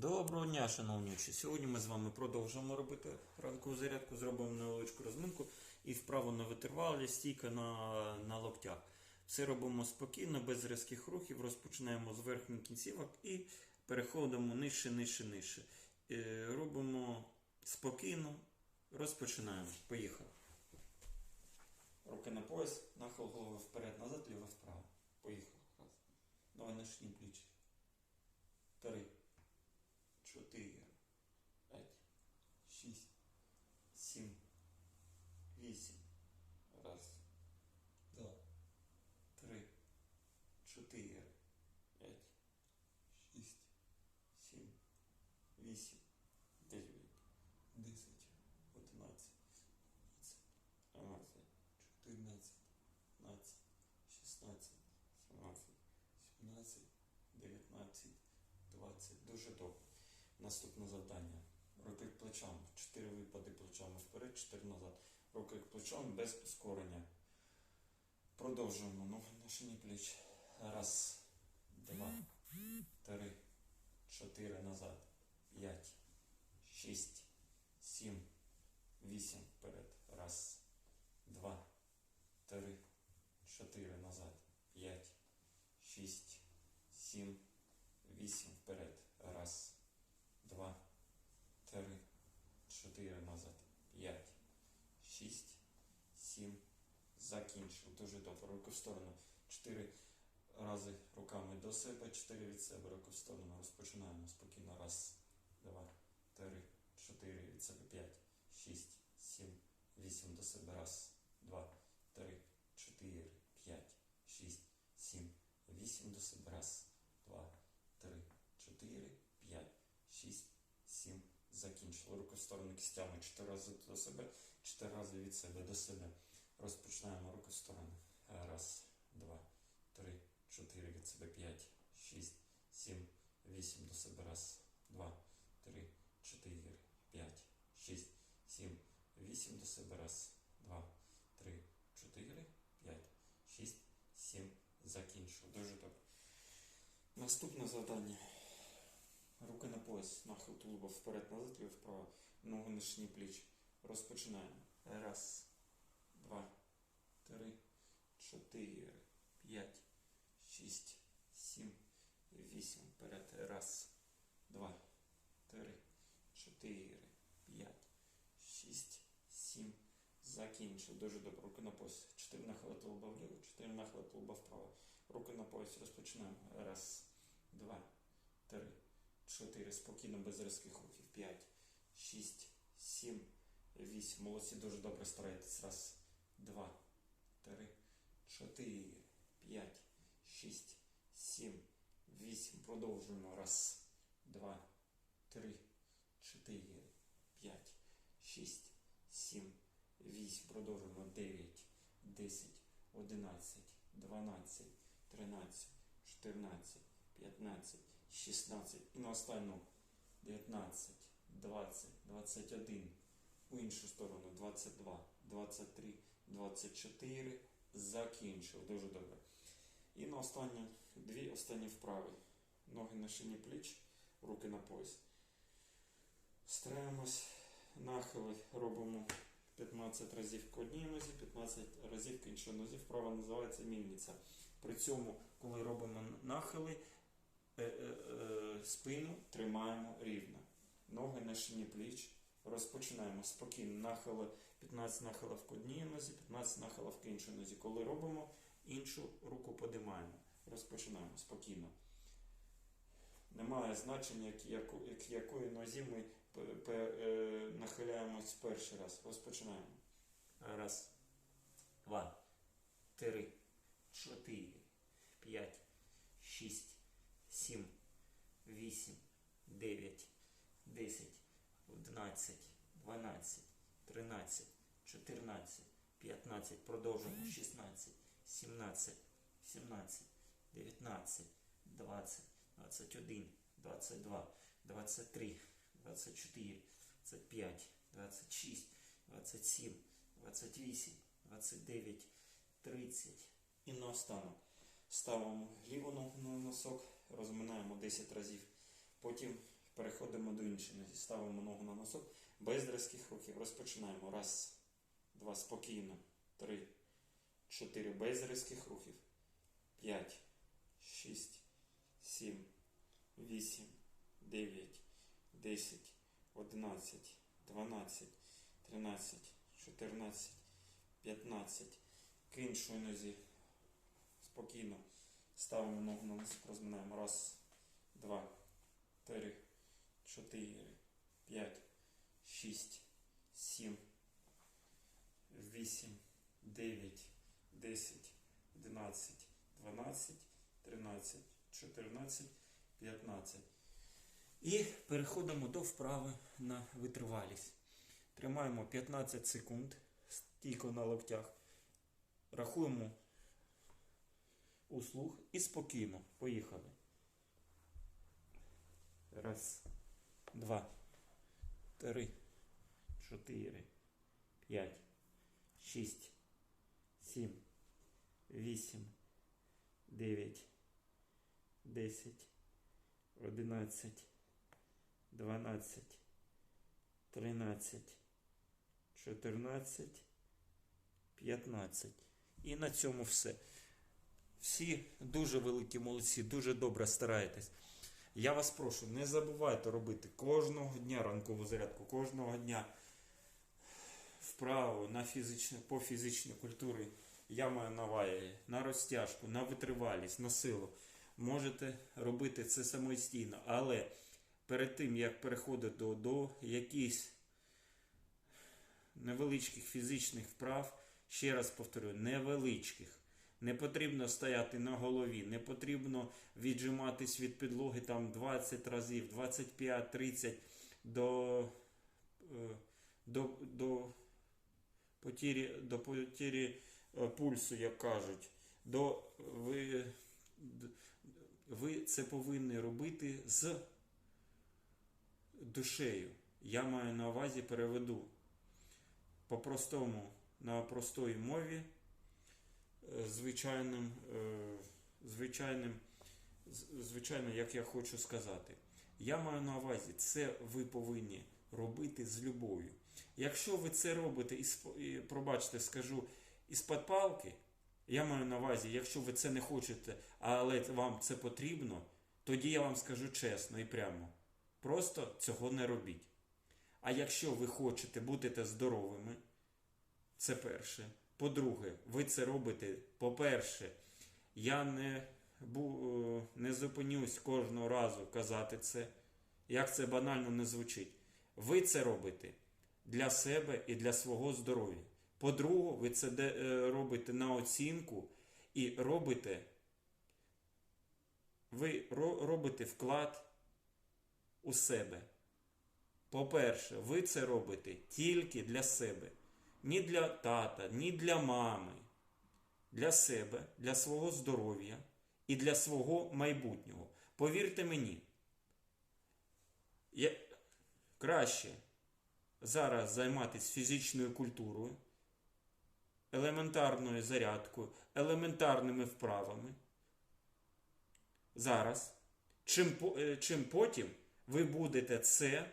Доброго дня, шановні учні. Сьогодні ми з вами продовжуємо робити ранкову зарядку, зробимо невеличку розминку і вправо на витривалі, стійка на, на локтях. Все робимо спокійно, без різких рухів, розпочинаємо з верхніх кінцівок і переходимо нижче, нижче, нижче. Е, робимо спокійно, розпочинаємо. Поїхали. Руки на пояс, нахил голови вперед, назад, ліво вправо. Поїхали. Давай на шиї плечі. Три. Чотири, п'ять, шість, сім, вісім. Раз, два, три, чотири, п'ять, шість, сім, вісім, дев'ять, десять, одинадцять, дванадцять, чотирнадцять, п'ятнадцять, шістнадцять, сімнадцять, сімнадцять, дев'ятнадцять. 20. Дуже добре. Наступне завдання. Руки плечом. 4 випади плечами вперед, 4 назад. Руки плечом без ускорення. Продовжуємо. Ноги на шині пліч. Раз, два, три, чотири назад. П'ять, шість, сім, вісім вперед. Раз, два, три, чотири назад. П'ять, шість, сім. Вісім вперед. Раз, два, три, чотири назад. П'ять, шість, сім. Закінчив. Дуже добре. Руки в сторону. Чотири рази руками до себе, чотири від себе. Руки в сторону. Розпочинаємо спокійно. Раз, два, три, чотири від себе. П'ять, шість, сім, вісім до себе. Раз, два, три, чотири, п'ять, шість, сім, вісім до себе. Раз, два. 3, 4, 5, 6, 7. Закінчили. Руки в сторону кістями 4 рази до себе, 4 рази від себе до себе. Розпочинаємо руки в сторону. Раз, два, три, чотири від себе, 5, 6, 7, 8 до себе. Раз, два, три, чотири, 5, 6, 7, 8 до себе. Раз, два, три, чотири, 5, 6, 7. Закінчив. Дуже добре. Наступне завдання. Руки на пояс, нахил тулуба вперед, назад, ліво вправо, ноги на шиї пліч. Розпочинаємо. Раз, два, три, чотири, п'ять, шість, сім, вісім. Вперед. Раз, два, три, чотири, п'ять, шість, сім. Закінчив. Дуже добре. Руки на пояс. Чотири нахили тулуба вліво, чотири нахили тулуба вправо. Руки на пояс розпочинаємо. Раз, два, три, чотири. Спокійно, без різких рухів. П'ять, шість, сім, вісім. Молодці, дуже добре старайтесь. Раз, два, три, чотири, п'ять, шість, сім, вісім. Продовжуємо. Раз, два, три, чотири, п'ять, шість, сім, вісім. Продовжуємо. Дев'ять, десять, одинадцять, дванадцять. 13, 14, 15, 16 і на останню 19, 20, 21, у іншу сторону 22, 23, 24. Закінчив. Дуже добре. І на останнє, дві останні вправи. Ноги на шині пліч, руки на пояс. Стараємось нахили робимо 15 разів к одній нозі, 15 разів к іншій нозі. Вправа називається мільниця. При цьому, коли робимо нахили, е, е, е, спину тримаємо рівно. Ноги на шині пліч. Розпочинаємо спокійно. Нахили 15 нахилів в одній нозі, 15 нахилів в іншій нозі. Коли робимо, іншу руку подимаємо. Розпочинаємо спокійно. Немає значення, як, як, якої нозі ми п- е, нахиляємось перший раз. Розпочинаємо. Раз, два, три, чотири, п'ять, шість, сім, вісім, дев'ять, десять, одинадцять, дванадцять, тринадцять, чотирнадцять, п'ятнадцять. Продовжуємо. Шістнадцять, сімнадцять, сімнадцять, дев'ятнадцять, двадцять, двадцять один, двадцять два, двадцять три, двадцять чотири, двадцять п'ять, двадцять шість, двадцять сім, двадцять вісім, двадцять дев'ять, тридцять. І наостанок ставимо ліву ногу на носок, розминаємо 10 разів. Потім Переходимо до іншої. Ставимо ногу на носок. Без різких рухів. Розпочинаємо. Раз, два, спокійно. Три, чотири. Без різких рухів. П'ять, шість, сім, вісім, дев'ять, десять, одинадцять, дванадцять, тринадцять, чотирнадцять, п'ятнадцять. К іншої нозі. Спокійно. Ставимо ногу на носок, розминаємо. Раз, два, три, чотири, п'ять, шість, сім, вісім, дев'ять, десять, одинадцять, дванадцять, тринадцять, чотирнадцять, п'ятнадцять. І переходимо до вправи на витривалість. Тримаємо 15 секунд стійко на локтях. Рахуємо у слух і спокійно. Поїхали. Раз, два, три, чотири, п'ять, шість, сім, вісім, дев'ять, десять, одинадцять, дванадцять, тринадцять, чотирнадцять, п'ятнадцять. І на цьому все. Всі дуже великі молодці, дуже добре стараєтесь. Я вас прошу, не забувайте робити кожного дня ранкову зарядку, кожного дня вправу на фізичне, по фізичній культурі. Я маю на увазі на розтяжку, на витривалість, на силу. Можете робити це самостійно, але перед тим як переходити до, до якихось невеличких фізичних вправ, ще раз повторюю, невеличких. Не потрібно стояти на голові, не потрібно віджиматись від підлоги там 20 разів, 25, 30 до, е, до, до, потірі, до потірі е, пульсу, як кажуть. До, ви, ви це повинні робити з душею. Я маю на увазі переведу по-простому на простої мові е, звичайним, е, звичайним, звичайно, як я хочу сказати. Я маю на увазі, це ви повинні робити з любов'ю. Якщо ви це робите, і, пробачте, скажу, із-під палки, я маю на увазі, якщо ви це не хочете, але вам це потрібно, тоді я вам скажу чесно і прямо. Просто цього не робіть. А якщо ви хочете бути здоровими, це перше. По-друге, ви це робите. По-перше, я не, е, не зупинюсь кожного разу казати це, як це банально не звучить. Ви це робите для себе і для свого здоров'я. По-друге, ви це е, робите на оцінку і робите, ви робите вклад у себе. По-перше, ви це робите тільки для себе. Ні для тата, ні для мами. Для себе, для свого здоров'я і для свого майбутнього. Повірте мені, я... краще зараз займатися фізичною культурою, елементарною зарядкою, елементарними вправами. Зараз, чим, е, чим потім ви будете це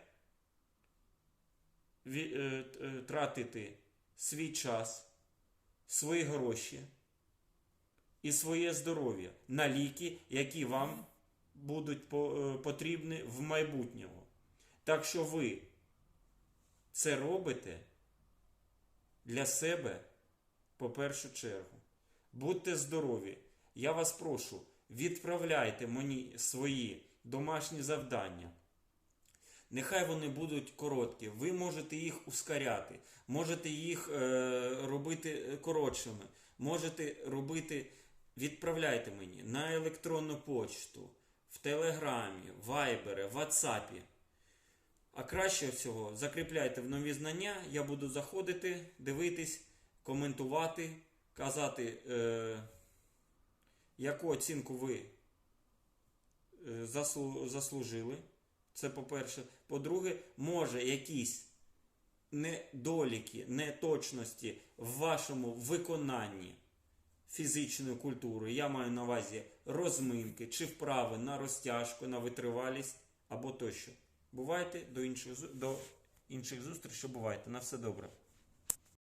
е, е, тратити свій час, свої гроші і своє здоров'я на ліки, які вам будуть потрібні в майбутньому. Так що ви це робите для себе по першу чергу. Будьте здорові. Я вас прошу, відправляйте мені свої домашні завдання. Нехай вони будуть короткі. Ви можете їх ускоряти, можете їх е, робити коротшими, можете робити. Відправляйте мені на електронну почту, в Телеграмі, Вайбері, Ватсапі. А краще всього закріпляйте в нові знання. Я буду заходити, дивитись, коментувати, казати, е, яку оцінку ви е, заслу- заслужили. Це по-перше. По-друге, може якісь недоліки, неточності в вашому виконанні фізичної культури. Я маю на увазі розминки чи вправи на розтяжку, на витривалість або тощо. Бувайте до інших, до інших зустрічей, бувайте. На все добре.